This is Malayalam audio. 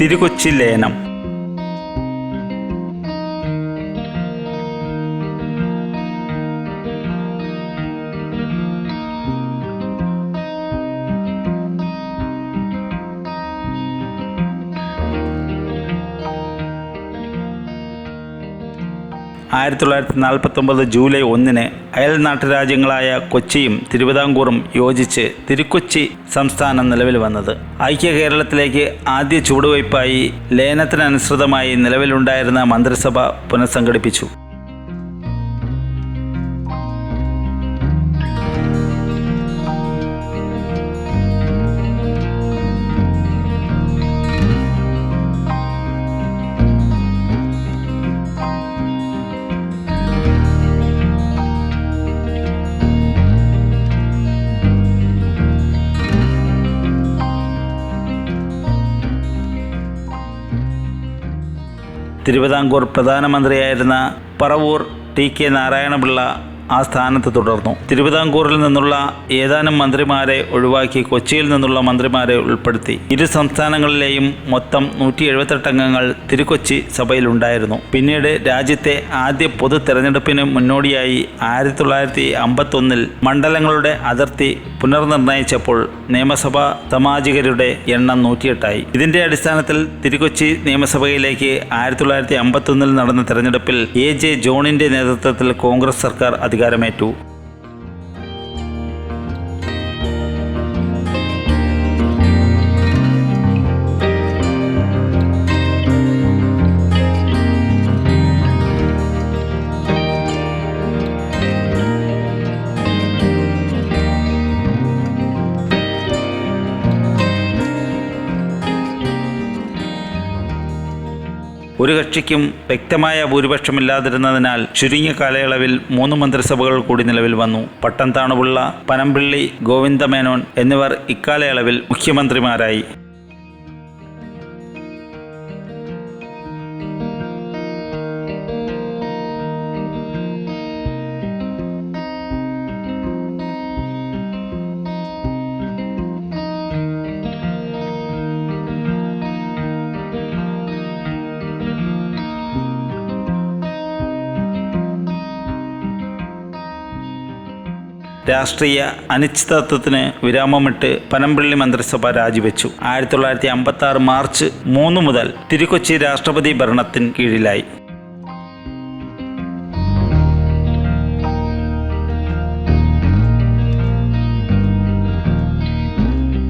തിരുകൊച്ചി ലയനം ആയിരത്തി തൊള്ളായിരത്തി നാൽപ്പത്തൊമ്പത് ജൂലൈ ഒന്നിന് അയൽ നാട്ടുരാജ്യങ്ങളായ കൊച്ചിയും തിരുവിതാംകൂറും യോജിച്ച് തിരുക്കൊച്ചി സംസ്ഥാനം നിലവിൽ വന്നത്. ഐക്യ കേരളത്തിലേക്ക് ആദ്യ ചുവടുവയ്പായി ലയനത്തിനനുസൃതമായി നിലവിലുണ്ടായിരുന്ന മന്ത്രിസഭ പുനഃസംഘടിപ്പിച്ചു. തിരുവിതാംകൂർ പ്രധാനമന്ത്രിയായിരുന്ന പറവൂർ ടി കെ നാരായണപിള്ള ആ സ്ഥാനത്ത് തുടർന്നു. തിരുവിതാംകൂറിൽ നിന്നുള്ള ഏതാനും മന്ത്രിമാരെ ഒഴിവാക്കി കൊച്ചിയിൽ നിന്നുള്ള മന്ത്രിമാരെ ഉൾപ്പെടുത്തി. ഇരു സംസ്ഥാനങ്ങളിലെയും മൊത്തം നൂറ്റി എഴുപത്തെട്ട് അംഗങ്ങൾ തിരുക്കൊച്ചി സഭയിലുണ്ടായിരുന്നു. പിന്നീട് രാജ്യത്തെ ആദ്യ പൊതു തെരഞ്ഞെടുപ്പിന് മുന്നോടിയായി ആയിരത്തി തൊള്ളായിരത്തി അമ്പത്തൊന്നിൽ മണ്ഡലങ്ങളുടെ അതിർത്തി പുനർനിർണയിച്ചപ്പോൾ നിയമസഭാ സമാജികരുടെ എണ്ണം നൂറ്റിയെട്ടായി. ഇതിന്റെ അടിസ്ഥാനത്തിൽ തിരുക്കൊച്ചി നിയമസഭയിലേക്ക് ആയിരത്തി തൊള്ളായിരത്തി അമ്പത്തൊന്നിൽ നടന്ന തെരഞ്ഞെടുപ്പിൽ എ ജെ ജോണിന്റെ നേതൃത്വത്തിൽ കോൺഗ്രസ് സർക്കാർ घर में तू। ഒരു കക്ഷിക്കും വ്യക്തമായ ഭൂരിപക്ഷമില്ലാതിരുന്നതിനാൽ ചുരുങ്ങിയ കാലയളവിൽ മൂന്ന് മന്ത്രിസഭകൾ കൂടി നിലവിൽ വന്നു. പട്ടം താണുപിള്ള പനമ്പിള്ളി ഗോവിന്ദമേനോൻ എന്നിവർ ഇക്കാലയളവിൽ മുഖ്യമന്ത്രിമാരായി. രാഷ്ട്രീയ അനിശ്ചിതത്വത്തിന് വിരാമമിട്ട് പനമ്പള്ളി മന്ത്രിസഭ രാജിവെച്ചു. ആയിരത്തി തൊള്ളായിരത്തി അമ്പത്തി ആറ് മാർച്ച് മൂന്ന് മുതൽ തിരുക്കൊച്ചി രാഷ്ട്രപതി ഭരണത്തിന് കീഴിലായി.